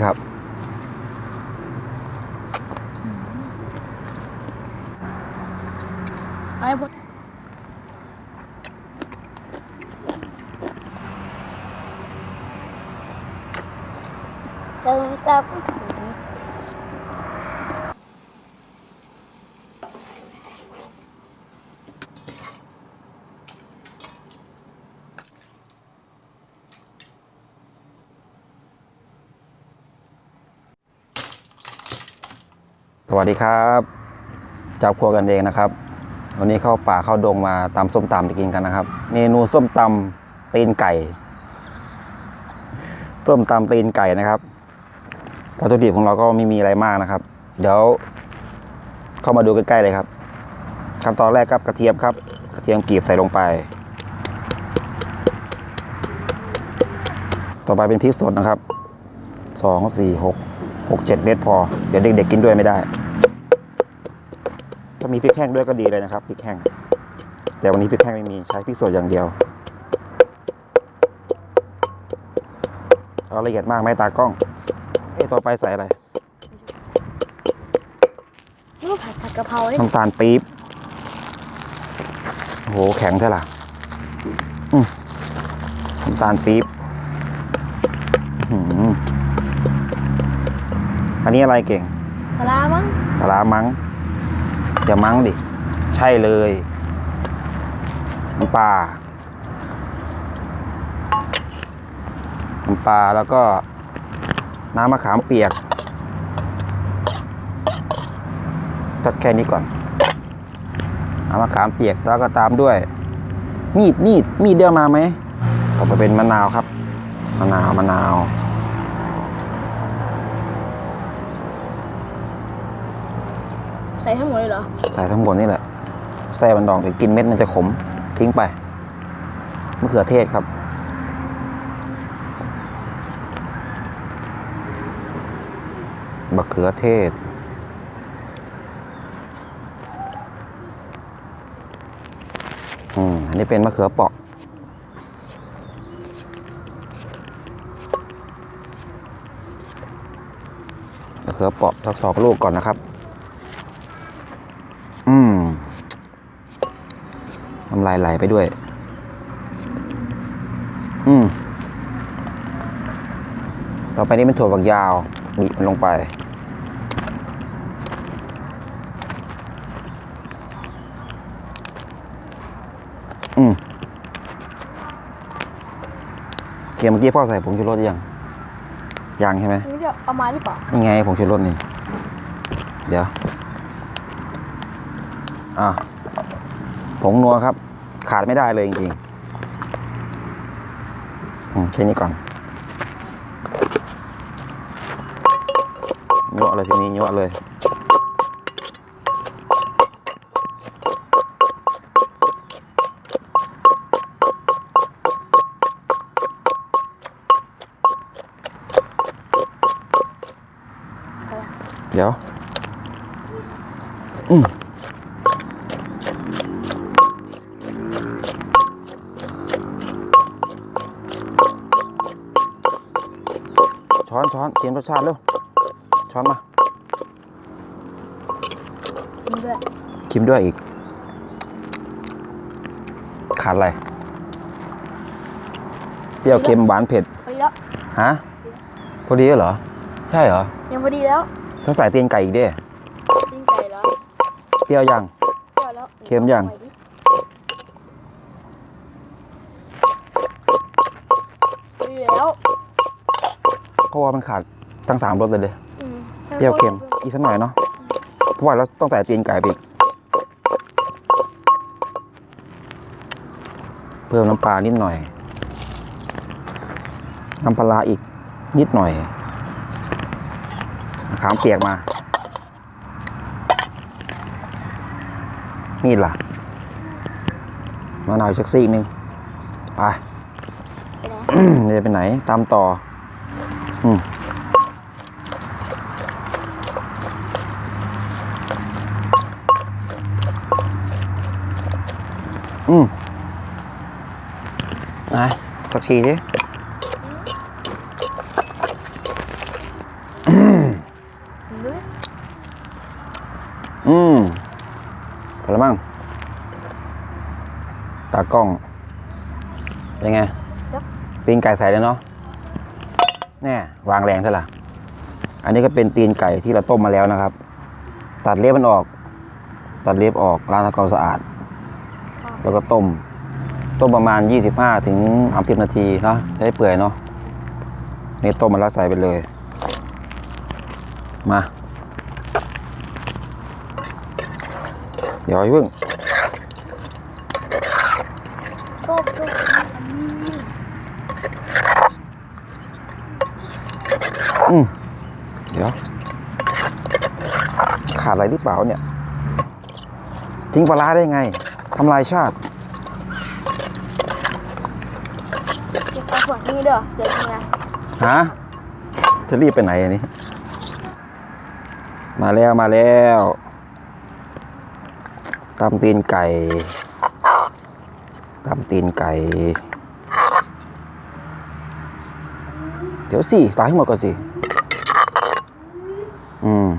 ครับ ไอ้พดเริ่มกับ สวัสดีครับเจ้าครัวกันเองนะครับ วันนี้เข้าป่าเข้าดงมาตำส้มตำไปกินกันนะครับเมนูส้มตำตีนไก่ ส้มตำตีนไก่นะครับวัตถุดิบของเราก็ไม่มีอะไรมากนะครับ เดี๋ยวเข้ามาดูใกล้ๆเลยครับขั้นตอนแรกครับกระเทียมครับ กระเทียมกรีบใส่ลงไป ต่อไปเป็นพริกสดนะครับสองสี่หกหกเจ็ดเม็ดพอ เดี๋ยวเด็กๆกินด้วยไม่ได้ มีพริกแห้งด้วยก็ดีเลยนะครับพริกแห้งแต่วันนี้พริกแห้งไม่มีใช้พริกสดอย่างเดียวเอาละเอียดมากไหมตากล้องเอ้ต่อไปใส่อะไรนี่ว่าผัดผัดกะเพราเนี่ยน้ำตาลปี๊บโอ้โหแข็งใช่ล่ะอืมน้ำตาลปี๊บอื้อหืออันนี้อะไรเก่งปลาร้ามั้ง ปลาร้ามั้ง อย่ามั้งดิ ใช่เลยน้ำปลาน้ำปลาแล้วก็น้ำมะขามเปียกตัดแค่นี้ก่อนน้ำมะขามเปียกแล้วก็ตามด้วย มีดมีดมีดเดียวมาไหมต่อไปเป็นมะนาวครับ มะนาวมะนาว ส่ทั้งหมดเลยเหรอ ใส่ทั้งหมดนี่แหละแซ่บันดองเดี๋ยวกินเม็ดมันจะขม ทิ้งไปมะเขือเทศครับมะเขือเทศ อืม อันนี้เป็นมะเขือเปราะมะเขือเปราะสักสองลูกก่อนนะครับ อืม น้ำลายไหลไปด้วย อืมต่อไปนี้เป็นถั่วฝักยาวบีบมันลงไป อืมเกียร์เมื่อกี้พ่อใส่ผงชูรสยัง ยังใช่ไหมนี่เดี๋ยวเอามาหรือเปล่านี่ไงผงชูรสนี่ เดี๋ยว อะ ผงนัวครับ ขาดไม่ได้เลยจริงๆอืมแค่นี้ก่อนยั่วเลยทีนี้ยั่วเลยเดี๋ยว อืม เตรียมรสชาติเร็วช้อนมากินด้วยชิมด้วยอีก ขาดอะไร เปรี้ยวเค็มหวานเผ็ดพอดีแล้วฮะพอดีเหรอ ใช่เหรอ ยังพอดีแล้วต้องใส่เตียนไก่อีกเด้กินไก่แล้วเปรี้ยวยังเดี๋ยวแล้วเค็มยัง เพราะว่ามันขาดทั้งสามรสเลยเด้อืมเปรี้ยวเค็มอีกสักหน่อยเนาะเพราะว่าเราต้องใส่ตีนไก่ไปอีกเพิ่มน้ำปลานิดหน่อย น้ำปลาร้าอีกนิดหน่อยมะขามเปียกมา นี่ล่ะมะนาวอีกสักซีกหนึ่งไปไปไหนจะไปไหนตามต่อ อืมนะกดฉี่สิอืมพอแล้วมั้งตากล้อง เป็นไงปิ้งไก่ใส่เลยเนาะ แน่วางแรงเท่าไหร่อันนี้ก็เป็นตีนไก่ที่เราต้มมาแล้วนะครับ ตัดเล็บมันออก ตัดเล็บออกล้างทำความสะอาด แล้วก็ต้ม ต้มประมาณ 25ถึง30 นาทีเนาะจะได้เปื่อยเนาะนี่ต้มมาแล้วใส่ไปเลย มาเดี๋ยวไอ้เพิ่งชอบชอบ อืมเดี๋ยว ขาดอะไรหรือเปล่าเนี่ย ทิ้งปลาร้าได้ไงทำลายชาติ เก็บเอาหัวนี่เด้อเดี๋ยวนี้นะฮะ จะรีบไปไหนอันนี้ มาแล้วมาแล้วตำตีนไก่ตำตีนไก่ เดี๋ยวสิตายให้หมดก่อนสิ อืม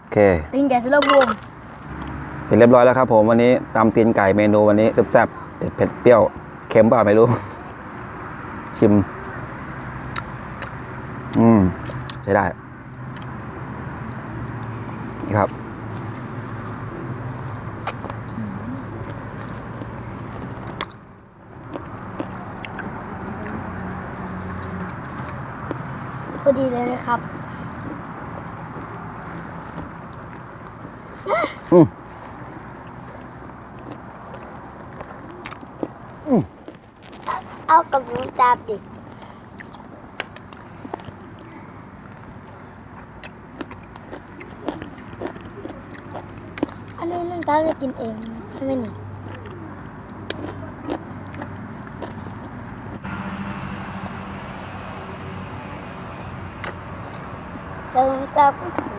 โอเคตีนแกเสร็จแล้วบวมเสร็จเรียบร้อยแล้วครับผมวันนี้ตำตีนไก่เมนูวันนี้แซ่บๆเผ็ดเผ็ดเปรี้ยวเค็มเปล่าไม่รู้ ชิม อืม ใช้ได้ นี่ครับ พ อดีเลยนะครับอืมเอากับน้ำตาลดิอันนี้น้ำตาลจะกินเองใช่ไหมนี่ Dalawang tako.